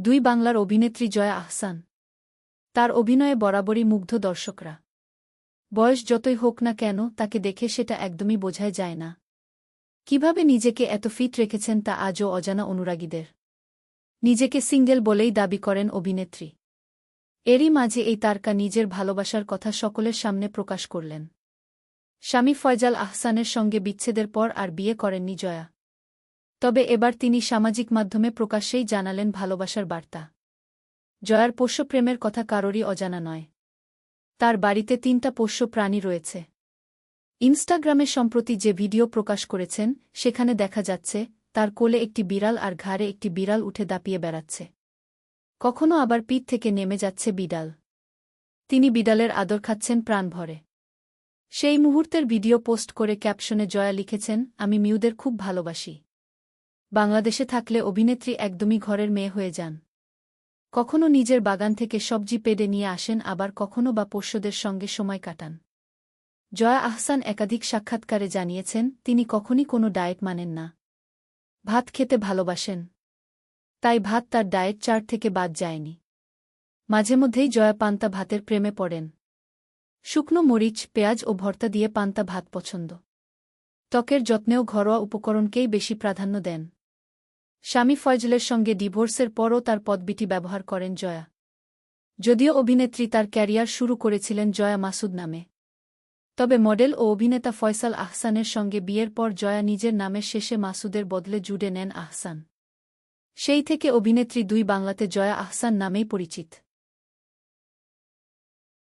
দুই বাংলার অভিনেত্রী জয়া আহসান। তার অভিনয়ে বরাবরই মুগ্ধ দর্শকরা। বয়স যতই হোক না কেন তাকে দেখে সেটা একদমই বোঝাই যায় না। কীভাবে নিজেকে এত ফিট রেখেছেন তা আজও অজানা অনুরাগীদের। নিজেকে সিঙ্গেল বলেই দাবি করেন অভিনেত্রী। এরই মাঝে এই তারকা নিজের ভালোবাসার কথা সকলের সামনে প্রকাশ করলেন। স্বামী ফয়জাল আহসানের সঙ্গে বিচ্ছেদের পর আর বিয়ে করেননি জয়া। এবার তিনি সামাজিক মাধ্যমে প্রকাশ্যেই জানালেন ভালোবাসার বার্তা। জয়ার পোষ্যপ্রেমের কথা কারোরই অজানা নয়। তার বাড়িতে তিনটা পোষ্য প্রাণী রয়েছে। ইনস্টাগ্রামে সম্প্রতি যে ভিডিও প্রকাশ করেছেন, সেখানে দেখা যাচ্ছে, তার কোলে একটি বিড়াল আর ঘাড়ে একটি বিড়াল উঠে দাপিয়ে বেড়াচ্ছে। কখনো আবার পিঠ থেকে নেমে যাচ্ছে বিড়াল। তিনি বিড়ালের আদর খাচ্ছেন প্রাণ ভরে। সেই মুহূর্তের ভিডিও পোস্ট করে ক্যাপশনে জয়া লিখেছেন, আমি মিউদের খুব ভালোবাসি। বাংলাদেশে থাকলে অভিনেত্রী একদমই ঘরের মেয়ে হয়ে যান। কখনো নিজের বাগান থেকে সবজি পেডে নিয়ে আসেন, আবার কখনো বা পোষ্যদের সঙ্গে সময় কাটান। জয়া আহসান একাধিক সাক্ষাৎকারে জানিয়েছেন, তিনি কখনই কোনো ডায়েট মানেন না। ভাত খেতে ভালোবাসেন। তাই ভাত তার ডায়েট চার্ট থেকে বাদ যায়নি। মাঝে মধ্যেই জয়া পান্তা ভাতের প্রেমে পড়েন। শুকনো মরিচ, পেঁয়াজ ও ভর্তা দিয়ে পান্তা ভাত পছন্দ। ত্বকের যত্নেও ঘরোয়া উপকরণকেই বেশি প্রাধান্য দেন। স্বামী ফয়জলের সঙ্গে ডিভোর্সের পরও তার পদবিটি ব্যবহার করেন জয়া। যদিও অভিনেত্রী তার ক্যারিয়ার শুরু করেছিলেন জয়া মাসুদ নামে। তবে মডেল ও অভিনেতা ফয়সাল আহসানের সঙ্গে বিয়ের পর জয়া নিজের নামে শেষে মাসুদের বদলে জুড়ে নেন আহসান। সেই থেকে অভিনেত্রী দুই বাংলাতে জয়া আহসান নামেই পরিচিত।